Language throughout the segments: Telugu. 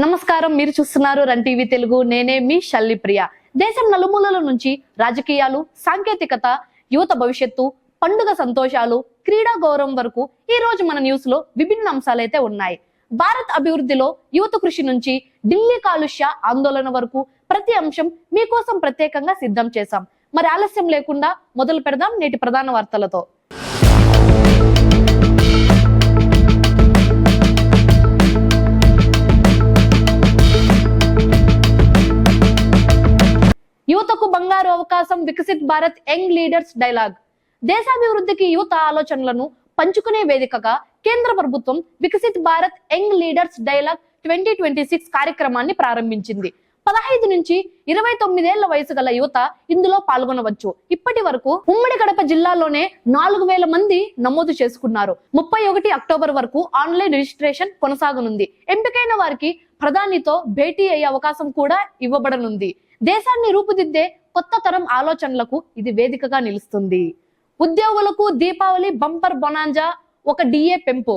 నమస్కారం మీరు చూస్తున్నారు రన్ టీవీ తెలుగు. నేనే మీ షల్లి ప్రియ. దేశం నలుమూలల నుంచి రాజకీయాలు సాంకేతికత యువత భవిష్యత్తు పండుగ సంతోషాలు క్రీడా గౌరవం వరకు ఈ రోజు మన న్యూస్లో విభిన్న అంశాలైతే ఉన్నాయి. భారత్ అభివృద్ధిలో యువత కృషి నుంచి ఢిల్లీ కాలుష్య ఆందోళన వరకు ప్రతి అంశం మీకోసం ప్రత్యేకంగా సిద్ధం చేశాం. మరి ఆలస్యం లేకుండా మొదలు పెడదాం నేటి ప్రధాన వార్తలతో. యువతకు బంగారు అవకాశం Viksit Bharat young leaders dialogue. దేశాభివృద్ధికి యువత ఆలోచనలను పంచుకునే వేదికగా కేంద్ర ప్రభుత్వం Viksit Bharat young leaders dialogue twenty twenty six కార్యక్రమాన్ని ప్రారంభించింది. పదహైదు నుంచి ఇరవై తొమ్మిదేళ్ళ వయసు గల యువత ఇందులో పాల్గొనవచ్చు. ఇప్పటి వరకు ఉమ్మడి కడప జిల్లాలోనే నాలుగు వేల మంది నమోదు చేసుకున్నారు. ముప్పై ఒకటి అక్టోబర్ వరకు ఆన్లైన్ రిజిస్ట్రేషన్ కొనసాగనుంది. ఎంపికైన వారికి ప్రధానితో భేటీ అయ్యే అవకాశం కూడా ఇవ్వబడనుంది. దేశాన్ని రూపుదిద్దే కొత్త తరం ఆలోచనలకు ఇది వేదికగా నిలుస్తుంది. ఉద్యోగులకు దీపావళి బంపర్ బొనాంజా ఒక డిఏ పెంపు.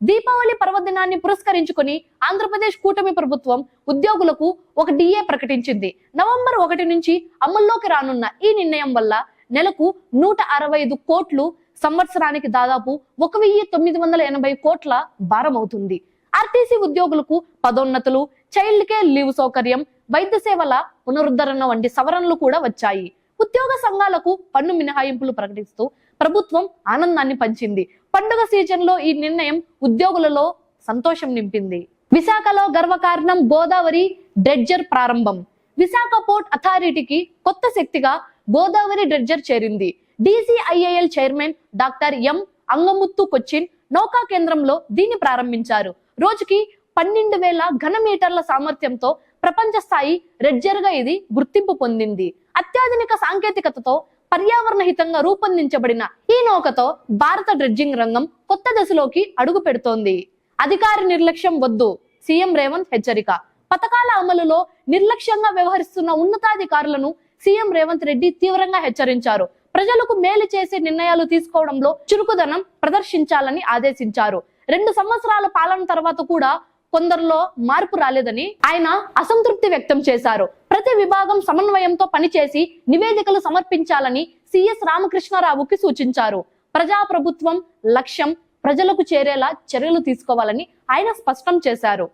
దీపావళి పర్వదినాన్ని పురస్కరించుకుని ఆంధ్రప్రదేశ్ కూటమి ప్రభుత్వం ఉద్యోగులకు ఒక డిఏ ప్రకటించింది. నవంబర్ ఒకటి నుంచి అమల్లోకి రానున్న ఈ నిర్ణయం వల్ల నెలకు నూట అరవై ఐదు కోట్లు సంవత్సరానికి దాదాపు ఒక వెయ్యి తొమ్మిది వందల ఎనభై కోట్ల భారం అవుతుంది ఆర్టీసీ ఉద్యోగులకు పదోన్నతులు చైల్డ్ కేర్ లీవ్ సౌకర్యం వైద్య సేవల పునరుద్ధరణ వంటి సవరణలు కూడా వచ్చాయి. ఉద్యోగ సంఘాలకు పన్ను మినహాయింపులు ప్రకటిస్తూ ప్రభుత్వం ఆనందాన్ని పంచింది. పండుగ సీజన్లో ఈ నిర్ణయం ఉద్యోగులలో సంతోషం నింపింది. విశాఖలో గర్వకారణం గోదావరి డ్రెడ్జర్ ప్రారంభం. విశాఖ పోర్ట్ అథారిటీకి కొత్త శక్తిగా గోదావరి డ్రెడ్జర్ చేరింది. DCIAL chairman doctor M Angamuthu Cochin నౌకా కేంద్రంలో దీన్ని ప్రారంభించారు. రోజుకి పన్నెండు వేల ఘన మీటర్ల సామర్థ్యంతో ప్రపంచ స్థాయి రెడ్జర్గా ఇది గుర్తింపు పొందింది. అత్యాధునిక సాంకేతికతతో పర్యావరణ హితంగా రూపొందించబడిన ఈ నౌకతో భారత డ్రెడ్జింగ్ రంగం కొత్త దశలోకి అడుగు పెడుతోంది. అధికారి నిర్లక్ష్యం వద్దు సీఎం రేవంత్ హెచ్చరిక. పథకాల అమలులో నిర్లక్ష్యంగా వ్యవహరిస్తున్న ఉన్నతాధికారులను సీఎం రేవంత్ రెడ్డి తీవ్రంగా హెచ్చరించారు. ప్రజలకు మేలు చేసే నిర్ణయాలు తీసుకోవడంలో చురుకుదనం ప్రదర్శించాలని ఆదేశించారు. రెండు సంవత్సరాల పాలన తర్వాత కూడా కొందరిలో మార్పు రాలేదని ఆయన అసంతృప్తి వ్యక్తం చేశారు. ప్రతి విభాగం సమన్వయంతో పనిచేసి నివేదికలు సమర్పించాలని సిఎస్ రామకృష్ణారావుకి సూచించారు. ప్రజాప్రభుత్వం లక్ష్యం ప్రజలకు చేరేలా చర్యలు తీసుకోవాలని ఆయన స్పష్టం చేశారు.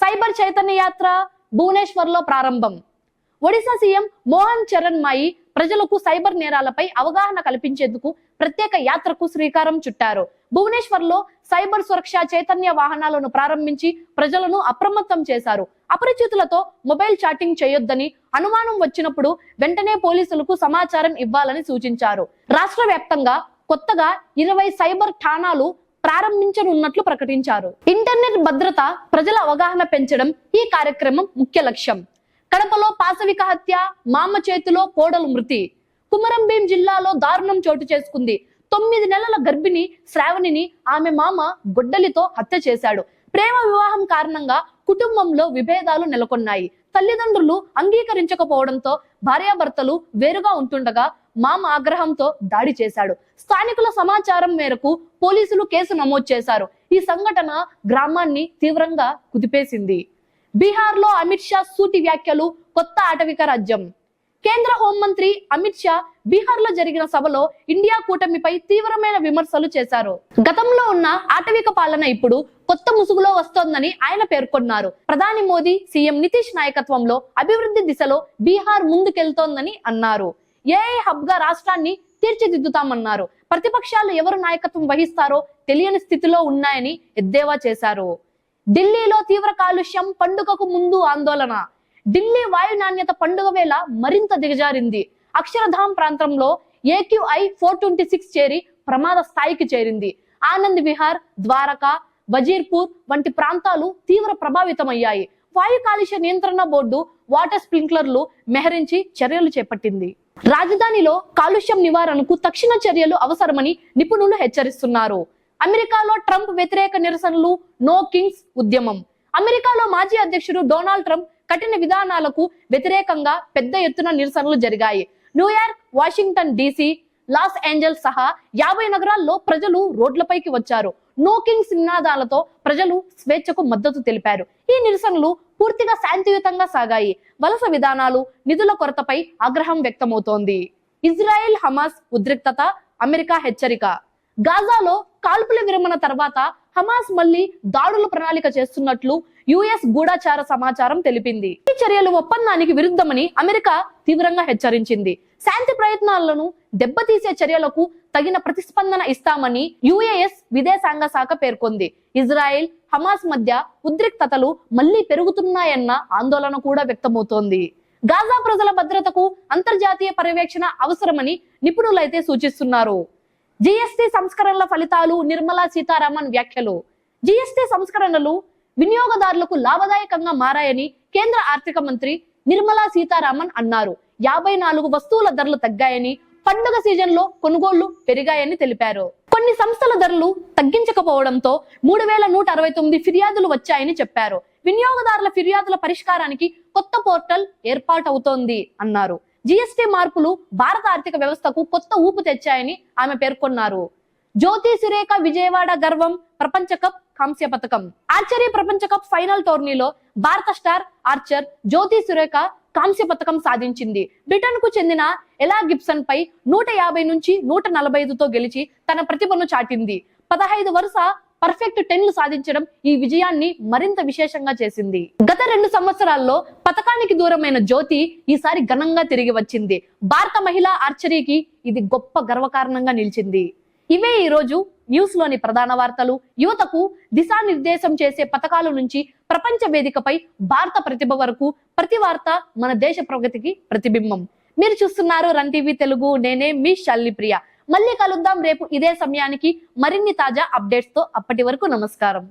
సైబర్ చైతన్య యాత్ర భువనేశ్వర్లో ప్రారంభం. ఒడిశా సీఎం మోహన్ చరణ్ మాయి ప్రజలకు సైబర్ నేరాలపై అవగాహన కల్పించేందుకు ప్రత్యేక యాత్రకు శ్రీకారం చుట్టారు. భువనేశ్వర్లో సైబర్ సురక్ష చైతన్య వాహనాలను ప్రారంభించి ప్రజలను అప్రమత్తం చేశారు. అపరిచితులతో మొబైల్ చాటింగ్ చేయొద్దని అనుమానం వచ్చినప్పుడు వెంటనే పోలీసులకు సమాచారం ఇవ్వాలని సూచించారు. రాష్ట్ర వ్యాప్తంగా కొత్తగా ఇరవై సైబర్ ఠాణాలు ప్రారంభించనున్నట్లు ప్రకటించారు. ఇంటర్నెట్ భద్రత ప్రజల అవగాహన పెంచడం ఈ కార్యక్రమం ముఖ్య లక్ష్యం. కడపలో పాశవిక హత్య మామ చేతిలో కోడలు మృతి. కుమరంభీం జిల్లాలో దారుణం చోటు చేసుకుంది. తొమ్మిది నెలల గర్భిణి శ్రావణిని ఆమె మామ గొడ్డలితో హత్య చేశాడు. ప్రేమ వివాహం కారణంగా కుటుంబంలో విభేదాలు నెలకొన్నాయి. తల్లిదండ్రులు అంగీకరించకపోవడంతో భార్యాభర్తలు వేరుగా ఉంటుండగా మామ ఆగ్రహంతో దాడి చేశాడు. స్థానికుల సమాచారం మేరకు పోలీసులు కేసు నమోదు చేశారు. ఈ సంఘటన గ్రామాన్ని తీవ్రంగా కుదిపేసింది. బీహార్లో అమిత్ షా సూటి వ్యాఖ్యలు కొత్త ఆటవిక రాజ్యం. కేంద్ర హోంమంత్రి అమిత్ షా బీహార్లో జరిగిన సభలో ఇండియా కూటమిపై తీవ్రమైన విమర్శలు చేశారు. గతంలో ఉన్న ఆటవిక పాలన ఇప్పుడు కొత్త ముసుగులో వస్తోందని ఆయన పేర్కొన్నారు. ప్రధాని మోదీ సీఎం నితీష్ నాయకత్వంలో అభివృద్ధి దిశలో బీహార్ ముందుకెళ్తోందని అన్నారు. ఏఐ హబ్గా రాష్ట్రాన్ని తీర్చిదిద్దుతామన్నారు. ప్రతిపక్షాలు ఎవరు నాయకత్వం వహిస్తారో తెలియని స్థితిలో ఉన్నాయని ఎద్దేవా చేశారు. ఢిల్లీలో తీవ్ర కాలుష్యం పండుగకు ముందు ఆందోళన. ఢిల్లీ వాయు నాణ్యత పండుగ వేళ మరింత దిగజారింది. అక్షరధామ్ ప్రాంతంలో ఏక్యూఐ ఫోర్ ట్వంటీ సిక్స్ చేరి ప్రమాద స్థాయికి చేరింది. ఆనంద్ విహార్ ద్వారకా వజీర్పూర్ వంటి ప్రాంతాలు తీవ్ర ప్రభావితమయ్యాయి. వాయు కాలుష్య నియంత్రణ బోర్డు వాటర్ స్ప్రింక్లర్లు మెహరించి చర్యలు చేపట్టింది. రాజధానిలో కాలుష్యం నివారణకు తక్షణ చర్యలు అవసరమని నిపుణులు హెచ్చరిస్తున్నారు. అమెరికాలో ట్రంప్ వ్యతిరేక నిరసనలు నో కింగ్స్ ఉద్యమం. అమెరికాలో మాజీ అధ్యక్షుడు డొనాల్డ్ ట్రంప్ కఠిన విధానాలకు వ్యతిరేకంగా పెద్ద ఎత్తున నిరసనలు జరిగాయి. New York Washington DC Los Angeles సహా యాభై నగరాల్లో ప్రజలు రోడ్లపైకి వచ్చారు. నో కింగ్స్ నినాదాలతో ప్రజలు స్వేచ్ఛకు మద్దతు తెలిపారు. ఈ నిరసనలు పూర్తిగా శాంతియుతంగా సాగాయి. వలస విధానాలు నిధుల కొరతపై ఆగ్రహం వ్యక్తమవుతోంది. ఇజ్రాయెల్ హమాస్ ఉద్రిక్తత అమెరికా హెచ్చరిక. గాజాలో కాల్పుల విరమణ తర్వాత హమాస్ మళ్ళీ దాడుల ప్రణాళిక చేస్తున్నట్లు యుఎస్ గూఢచార సమాచారం తెలిపింది. ఈ చర్యలు ఒప్పందానికి విరుద్ధమని అమెరికా తీవ్రంగా హెచ్చరించింది. శాంతి ప్రయత్నాలను దెబ్బతీసే చర్యలకు తగిన ప్రతిస్పందన ఇస్తామని యుఏఎస్ విదేశాంగ శాఖ పేర్కొంది. ఇజ్రాయెల్ హమాస్ మధ్య ఉద్రిక్తతలు మళ్ళీ పెరుగుతున్నాయన్న ఆందోళన కూడా వ్యక్తమవుతోంది. గాజా ప్రజల భద్రతకు అంతర్జాతీయ పర్యవేక్షణ అవసరమని నిపుణులైతే సూచిస్తున్నారు. జిఎస్టి సంస్కరణల ఫలితాలు నిర్మలా సీతారామన్ వ్యాఖ్యలు. జిఎస్టి సంస్కరణలు వినియోగదారులకు లాభదాయకంగా మారాయని కేంద్ర ఆర్థిక మంత్రి నిర్మలా సీతారామన్ అన్నారు. యాభై నాలుగు వస్తువుల ధరలు తగ్గాయని పండుగ సీజన్లో కొనుగోళ్ళు పెరిగాయని తెలిపారు. కొన్ని సంస్థల ధరలు తగ్గించకపోవడంతో మూడు వేల నూట అరవై తొమ్మిది ఫిర్యాదులు వచ్చాయని చెప్పారు. వినియోగదారుల ఫిర్యాదుల పరిష్కారానికి కొత్త పోర్టల్ ఏర్పాటవుతోంది అన్నారు. జిఎస్టి మార్పులు భారత ఆర్థిక వ్యవస్థకు కొత్త ఊపు తెచ్చాయని ఆమె పేర్కొన్నారు. జ్యోతి సురేఖ విజయవాడ గర్వం ప్రపంచ కప్ కాంస్య పథకం. ఆర్చరీ ప్రపంచ కప్ ఫైనల్ టోర్నీలో భారత స్టార్ ఆర్చర్ జ్యోతి సురేఖ కాంస్య పథకం సాధించింది. బ్రిటన్కు చెందిన ఎలా గిబ్సన్ పై నూట యాభై నుంచి నూట నలభై ఐదుతో గెలిచి తన ప్రతిభను చాటింది. పదహైదు వరుస పర్ఫెక్ట్ టెన్లు సాధించడం ఈ విజయాన్ని మరింత విశేషంగా చేసింది. గత రెండు సంవత్సరాల్లో పథకానికి దూరమైన జ్యోతి ఈసారి ఘనంగా తిరిగి వచ్చింది. భారత మహిళా ఆర్చరీకి ఇది గొప్ప గర్వకారణంగా నిలిచింది. ఇవే ఈ రోజు న్యూస్లోని ప్రధాన వార్తలు. యువతకు దిశానిర్దేశం చేసే పథకాల నుంచి ప్రపంచ వేదికపై భారత ప్రతిభ వరకు ప్రతి వార్త మన దేశ ప్రగతికి ప్రతిబింబం. మీరు చూస్తున్నారు రన్ టీవీ తెలుగు. నేనే మీ షల్లి ప్రియ మళ్ళీ కలుద్దాం రేపు ఇదే సమయానికి మరిన్ని తాజా అప్డేట్స్తో అప్పటి వరకు నమస్కారం.